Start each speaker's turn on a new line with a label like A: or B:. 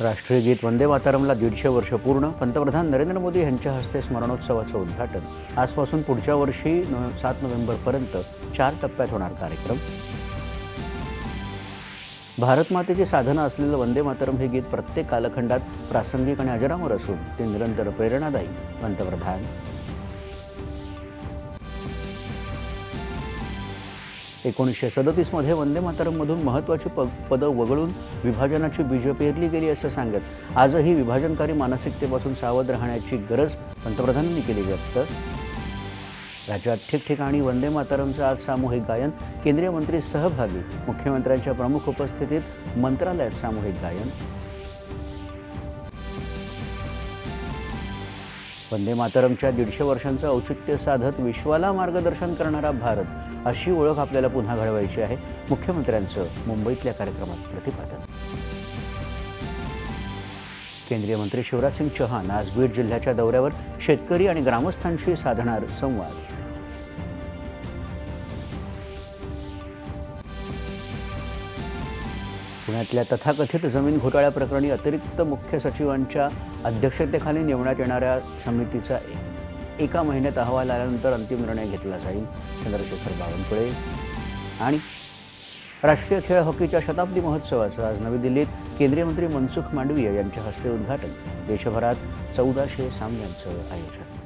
A: राष्ट्रीय गीत वंदे मातारमला दीडशे वर्ष पूर्ण. पंतप्रधान नरेंद्र मोदी यांच्या हस्ते स्मरणोत्सवाचं उद्घाटन. आजपासून पुढच्या वर्षी न सात नोव्हेंबरपर्यंत चार टप्प्यात होणार कार्यक्रम. भारतमातेची साधना असलेलं वंदे मातरम हे गीत प्रत्येक कालखंडात प्रासंगिक आणि अजरामर असून ते निरंतर प्रेरणादायी. पंतप्रधान एकोणीसशे सदतीसमध्ये वंदे मातरममधून महत्त्वाची प पदं वगळून विभाजनाची बीजं पेरली गेली असं सांगत आजही विभाजनकारी मानसिकतेपासून सावध राहण्याची गरज पंतप्रधानांनी केली व्यक्त. राज्यात ठिकठिकाणी वंदे मातरमचं आज सामूहिक गायन केंद्रीय मंत्री सहभागी मुख्यमंत्र्यांच्या प्रमुख उपस्थितीत मंत्रालयात सामूहिक गायन. वंदे मातरमच्या दीडशे वर्षांचं औचित्य साधत विश्वाला मार्गदर्शन करणारा भारत अशी ओळख आपल्याला पुन्हा घडवायची आहे. मुख्यमंत्र्यांचं मुंबईतल्या कार्यक्रमात प्रतिपादन. केंद्रीय मंत्री शिवराज सिंग चौहान आज बीड जिल्ह्याच्या दौऱ्यावर शेतकरी आणि ग्रामस्थांशी साधणार संवाद. पुण्यातल्या तथाकथित जमीन घोटाळ्याप्रकरणी अतिरिक्त मुख्य सचिवांच्या अध्यक्षतेखाली नेमण्यात येणाऱ्या समितीचा एका महिन्यात अहवाल आल्यानंतर अंतिम निर्णय घेतला जाईल चंद्रशेखर बावनकुळे आणि राष्ट्रीय खेळ हॉकीच्या शताब्दी महोत्सवाचं आज नवी दिल्लीत केंद्रीय मंत्री मनसुख मांडवीय यांच्या हस्ते उद्घाटन. देशभरात चौदाशे सामन्यांचं आयोजन.